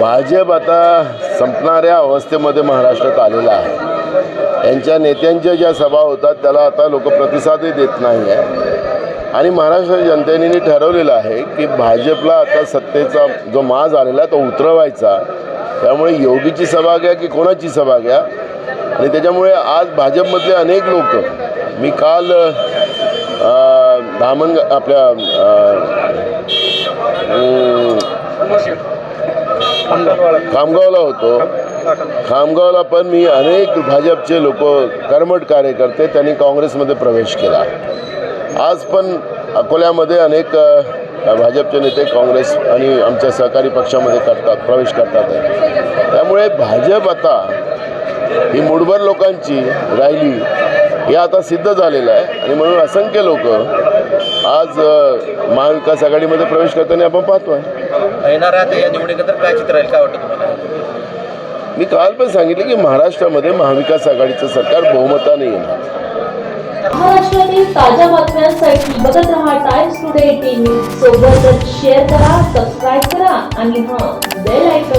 भाजप आता संपणाऱ्या अवस्थेमध्ये महाराष्ट्रात आलेला आहे. यांच्या नेत्यांच्या ज्या सभा होतात त्याला आता लोक प्रतिसादही देत नाही आहे आणि महाराष्ट्र जनतेने ठरवलेलं आहे की भाजपला आता सत्तेचा जो माज आलेला आहे तो उतरवायचा. त्यामुळे योगीची सभा घ्या की कोणाची सभा घ्या? आणि त्याच्यामुळे आज भाजपमधले अनेक लोक मी काल अ, धामण आपल्या खामगावला होतो खामगावला पण मी अनेक भाजपचे लोक कर्मठ कार्यकर्ते त्यांनी काँग्रेसमध्ये प्रवेश केला आज पण अकोल्यामध्ये अनेक भाजपचे नेते काँग्रेस आणि आमच्या सहकारी पक्षामध्ये करतात प्रवेश करतात आहे. त्यामुळे भाजप आता ही मुठभर लोकांची राहिली हे आता सिद्ध झालेलं आहे. आणि म्हणून असंख्य लोक आज महाविकास आघाडीमध्ये प्रवेश करताना आपण पाहतोय. येणाऱ्या आता या निवडणुकीत तर काय चित्र राहील काय वाटतं तुम्हाला? मी काल पण सांगितलं की महाराष्ट्रामध्ये महाविकास आघाडीचं सरकार बहुमताने येणार. महाराष्ट्रातील ताज्या बातम्यांसाठी बघत रहा टाइम्स टुडे टीव्ही सोबतच शेअर करा सबस्क्राईब करा आणि हां बेल आयकॉन